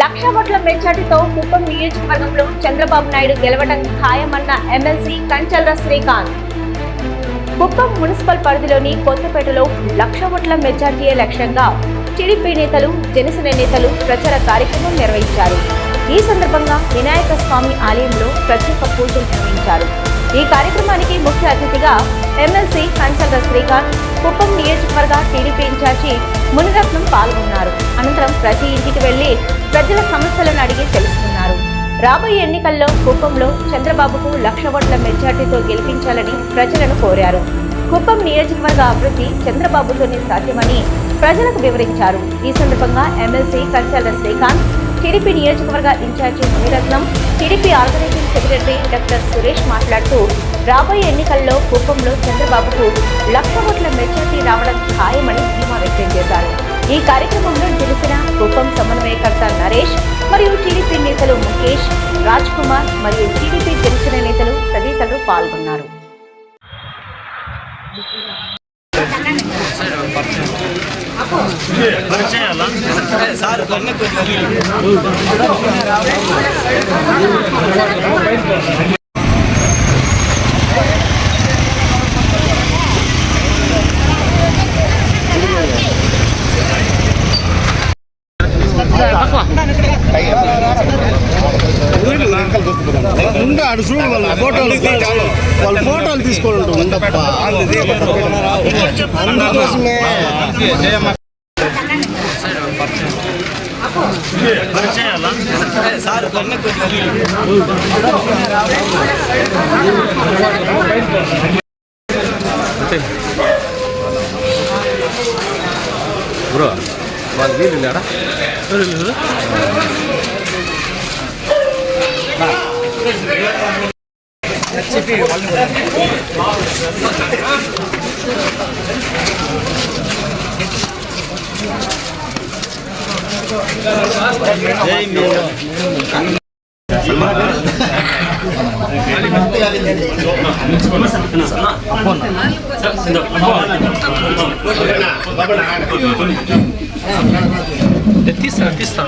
లక్ష ఓట్ల మెజార్టీతో కుప్పం నియోజకవర్గంలో చంద్రబాబు నాయుడు గెలవడం ఖాయమన్న ఎమ్మెల్సీ కంచల్ర శ్రీకాంత్. కుప్పం మున్సిపల్ పరిధిలోని కొత్తపేటలో లక్ష ఓట్ల మెజార్టీయే లక్ష్యంగా టీడీపీ నేతలు జనసేన నేతలు ప్రచార కార్యక్రమం నిర్వహించారు. ఈ సందర్భంగా వినాయక స్వామి ఆలయంలో ప్రత్యేక పూజలు నిర్వహించారు. ఈ కార్యక్రమానికి ముఖ్య అతిథిగా ఎమ్మెల్సీ కంచల్ర శ్రీకాంత్ కుప్పం నియోజకవర్గ టీడీపీ ఇన్ఛార్జి మునిరత్నం పాల్గొన్నారు. అనంతరం ప్రతి ఇంటికి వెళ్ళి ప్రజల సమస్యలను అడిగి తెలుసుకున్నారు. రాబోయే ఎన్నికల్లో కుప్పంలో చంద్రబాబుకు లక్ష ఓట్ల మెజార్టీతో గెలిపించాలని ప్రజలను కోరారు. కుప్పం నియోజకవర్గ అభివృద్ధి చంద్రబాబుతోనే సాధ్యమని ప్రజలకు వివరించారు. ఈ సందర్భంగా ఎమ్మెల్సీ కంచల శ్రీకాంత్ టీడీపీ నియోజకవర్గ incharge Muniratnam TDP organising secretary doctor Suresh మాట్లాడుతూ రాబోయే ఎన్నికల్లో కుప్పంలో చంద్రబాబుకు లక్ష ఓట్ల మెజార్టీ రావడం ఖాయమని ధీమా వ్యక్తం చేశారు. ఈ కార్యక్రమంలో జనసేన కుప్పం సమన్వయకర్త నరేష్ మరియు టీడీపీ నేతలు ముఖేష్ రాజ్ కుమార్ మరియు టీడీపీ జనసేన నేతలు తదితరులు పాల్గొన్నారు. ఉండ ఆడు చూడు వాళ్ళ ఫోటోలు వాళ్ళ ఫోటోలు తీసుకోవాలి ఉండప్ప అందుకోసమే బ్రో వాళ్ళ వీళ్ళు లేడా తీస్తా తీస్తా